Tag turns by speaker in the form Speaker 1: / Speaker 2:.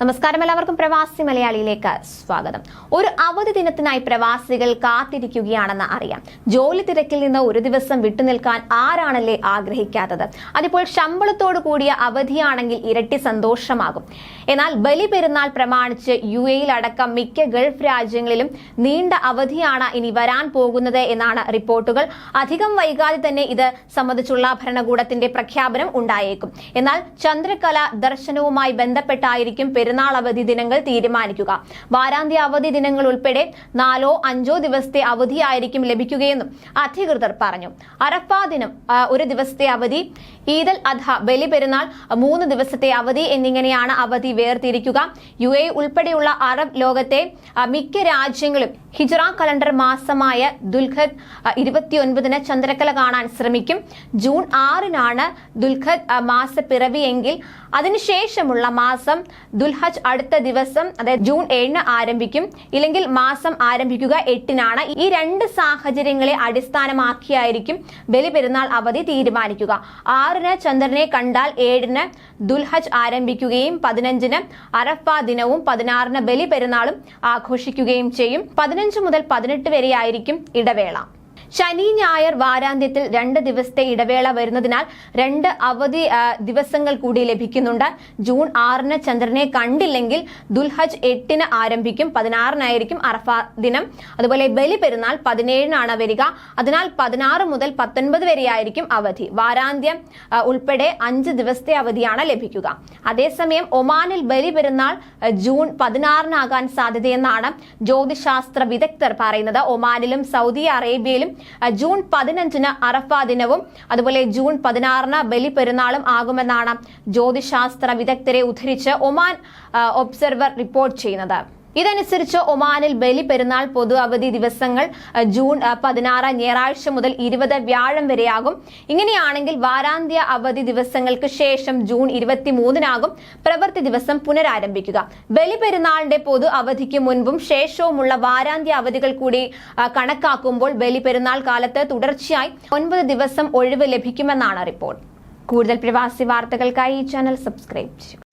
Speaker 1: നമസ്കാരം. എല്ലാവർക്കും പ്രവാസി മലയാളിയിലേക്ക് സ്വാഗതം. ഒരു അവധി ദിനത്തിനായി പ്രവാസികൾ കാത്തിരിക്കുകയാണെന്ന് അറിയാം. ജോലി തിരക്കിൽ നിന്ന് ഒരു ദിവസം വിട്ടുനിൽക്കാൻ ആരാണല്ലേ ആഗ്രഹിക്കാത്തത്? അതിപ്പോൾ ശമ്പളത്തോടു കൂടിയ അവധിയാണെങ്കിൽ ഇരട്ടി സന്തോഷമാകും. എന്നാൽ ബലി പെരുന്നാൾ പ്രമാണിച്ച് യു എയിൽ അടക്കം മിക്ക ഗൾഫ് രാജ്യങ്ങളിലും നീണ്ട അവധിയാണ് ഇനി വരാൻ പോകുന്നത് എന്നാണ് റിപ്പോർട്ടുകൾ. അധികം വൈകാതെ തന്നെ ഇത് സംബന്ധിച്ചുള്ള ഭരണകൂടത്തിന്റെ പ്രഖ്യാപനം ഉണ്ടായേക്കും. എന്നാൽ ചന്ദ്രകല ദർശനവുമായി ബന്ധപ്പെട്ടായിരിക്കും പെരുന്നാൾ അവധി ദിനങ്ങൾ തീരുമാനിക്കുക. വാരാന്ത്യ അവധി ദിനങ്ങൾ ഉൾപ്പെടെ നാലോ അഞ്ചോ ദിവസത്തെ അവധിയായിരിക്കും ലഭിക്കുകയെന്നും അധികൃതർ പറഞ്ഞു. അറഫ ദിനം ഒരു ദിവസത്തെ അവധി ഈദൽ അധ ബലി പെരുന്നാൾ മൂന്ന് ദിവസത്തെ അവധി എന്നിങ്ങനെയാണ് അവധി വേർതിരിക്കുക. യു എ ഉൾപ്പെടെയുള്ള അറബ് ലോകത്തെ മിക്ക രാജ്യങ്ങളും ഹിജറ കലണ്ടർ മാസമായ ദുൽഖദ് ഇരുപത്തിയൊൻപതിന് ചന്ദ്രക്കല കാണാൻ ശ്രമിക്കും. ജൂൺ ആറിനാണ് ദുൽഖദ് മാസപ്പിറവി എങ്കിൽ അതിനുശേഷമുള്ള മാസം ദുൽഹജ് അടുത്ത ദിവസം അതായത് ജൂൺ ഏഴിന് ആരംഭിക്കും. ഇല്ലെങ്കിൽ മാസം ആരംഭിക്കുക എട്ടിനാണ്. ഈ രണ്ട് സാഹചര്യങ്ങളെ അടിസ്ഥാനമാക്കിയായിരിക്കും ബലി പെരുന്നാൾ അവധി തീരുമാനിക്കുക. ആറിന് ചന്ദ്രനെ കണ്ടാൽ ഏഴിന് ദുൽഹജ് ആരംഭിക്കുകയും പതിനഞ്ചിന് അറഫ ദിനവും പതിനാറിന് ബലി പെരുന്നാളും ആഘോഷിക്കുകയും ചെയ്യും. പതിനഞ്ച് മുതൽ പതിനെട്ട് വരെയായിരിക്കും ഇടവേള. ശനി ഞായർ വാരാന്ത്യത്തിൽ രണ്ട് ദിവസത്തെ ഇടവേള വരുന്നതിനാൽ രണ്ട് അവധി ദിവസങ്ങൾ കൂടി ലഭിക്കുന്നുണ്ട്. ജൂൺ ആറിന് ചന്ദ്രനെ കണ്ടില്ലെങ്കിൽ ദുൽഹജ് എട്ടിന് ആരംഭിക്കും പതിനാറിനായിരിക്കും അറഫ ദിനം. അതുപോലെ ബലി പെരുന്നാൾ പതിനേഴിനാണ് വരിക. അതിനാൽ പതിനാറ് മുതൽ പത്തൊൻപത് വരെയായിരിക്കും അവധി. വാരാന്ത്യം ഉൾപ്പെടെ അഞ്ച് ദിവസത്തെ അവധിയാണ് ലഭിക്കുക. അതേസമയം ഒമാനിൽ ബലി പെരുന്നാൾ ജൂൺ പതിനാറിനാകാൻ സാധ്യതയെന്നാണ് ജ്യോതിശാസ്ത്ര വിദഗ്ധർ പറയുന്നത്. ഒമാനിലും സൗദി അറേബ്യയിലും ജൂൺ പതിനഞ്ചിന് അറഫ ദിനവും അതുപോലെ ജൂൺ പതിനാറിന് ബലി പെരുന്നാളും ആകുമെന്നാണ് ജ്യോതിശാസ്ത്ര വിദഗ്ധരെ ഉദ്ധരിച്ച് ഒമാൻ ഒബ്സർവർ റിപ്പോർട്ട് ചെയ്യുന്നത്. ഇതനുസരിച്ച് ഒമാനിൽ ബലി പെരുന്നാൾ പൊതു അവധി ദിവസങ്ങൾ ജൂൺ പതിനാറ് ഞായറാഴ്ച മുതൽ ഇരുപത് വ്യാഴം വരെയാകും. ഇങ്ങനെയാണെങ്കിൽ വാരാന്ത്യ അവധി ദിവസങ്ങൾക്ക് ശേഷം ജൂൺ ഇരുപത്തി മൂന്നിനാകും പ്രവൃത്തി ദിവസം പുനരാരംഭിക്കുക. ബലി പെരുന്നാളിന്റെ പൊതു അവധിക്ക് മുൻപും ശേഷവുമുള്ള വാരാന്ത്യ അവധികൾ കൂടി കണക്കാക്കുമ്പോൾ ബലി പെരുന്നാൾ കാലത്ത് തുടർച്ചയായി ഒൻപത് ദിവസം ഒഴിവ് ലഭിക്കുമെന്നാണ് റിപ്പോർട്ട്. കൂടുതൽ പ്രവാസി വാർത്തകൾക്കായി ഈ ചാനൽ സബ്സ്ക്രൈബ് ചെയ്യുക.